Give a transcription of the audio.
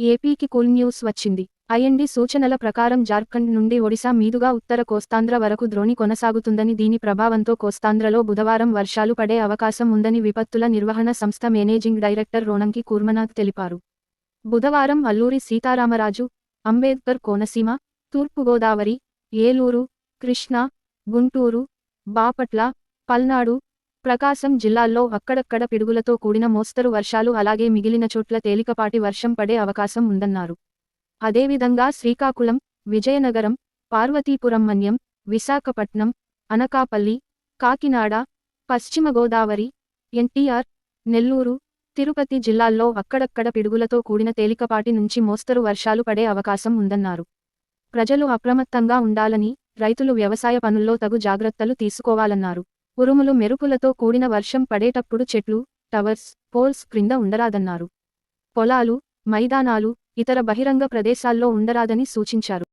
ఏపీకి cool news వచ్చింది. IMD సూచనల ప్రకారం జార్ఖండ్ నుండి ఒడిశా మీదుగా ఉత్తర కోస్తాంధ్ర వరకు ద్రోణి కొనసాగుతుందని దీని ప్రభావంతో కోస్తాంధ్రలో బుధవారం వర్షాలు పడే అవకాశం ఉందని విపత్తుల నిర్వహణ సంస్థ మేనేజింగ్ డైరెక్టర్ రోణంకి కూర్మనాథ్ తెలిపారు. బుధవారం అల్లూరి సీతారామరాజు అంబేద్కర్ కోనసీమ తూర్పుగోదావరి ఏలూరు కృష్ణా గుంటూరు బాపట్ల పల్నాడు ప్రకాశం జిల్లాల్లో అక్కడక్కడ పిడుగులతో కూడిన మోస్తరు వర్షాలు అలాగే మిగిలిన చోట్ల తేలికపాటి వర్షం పడే అవకాశం ఉందన్నారు. అదేవిధంగా శ్రీకాకుళం విజయనగరం పార్వతీపురం మన్యం విశాఖపట్నం అనకాపల్లి కాకినాడ పశ్చిమ గోదావరి ఎన్టీఆర్ నెల్లూరు తిరుపతి జిల్లాల్లో అక్కడక్కడ పిడుగులతో కూడిన తేలికపాటి నుంచి మోస్తరు వర్షాలు పడే అవకాశం ఉందన్నారు. ప్రజలు అప్రమత్తంగా ఉండాలని రైతులు వ్యవసాయ పనుల్లో తగు జాగ్రత్తలు తీసుకోవాలన్నారు. ఉరుములు మెరుపులతో కూడిన వర్షం పడేటప్పుడు చెట్లు టవర్స్ పోల్స్ క్రింద ఉండరాదన్నారు. పొలాలు మైదానాలు ఇతర బహిరంగ ప్రదేశాల్లో ఉండరాదని సూచించారు.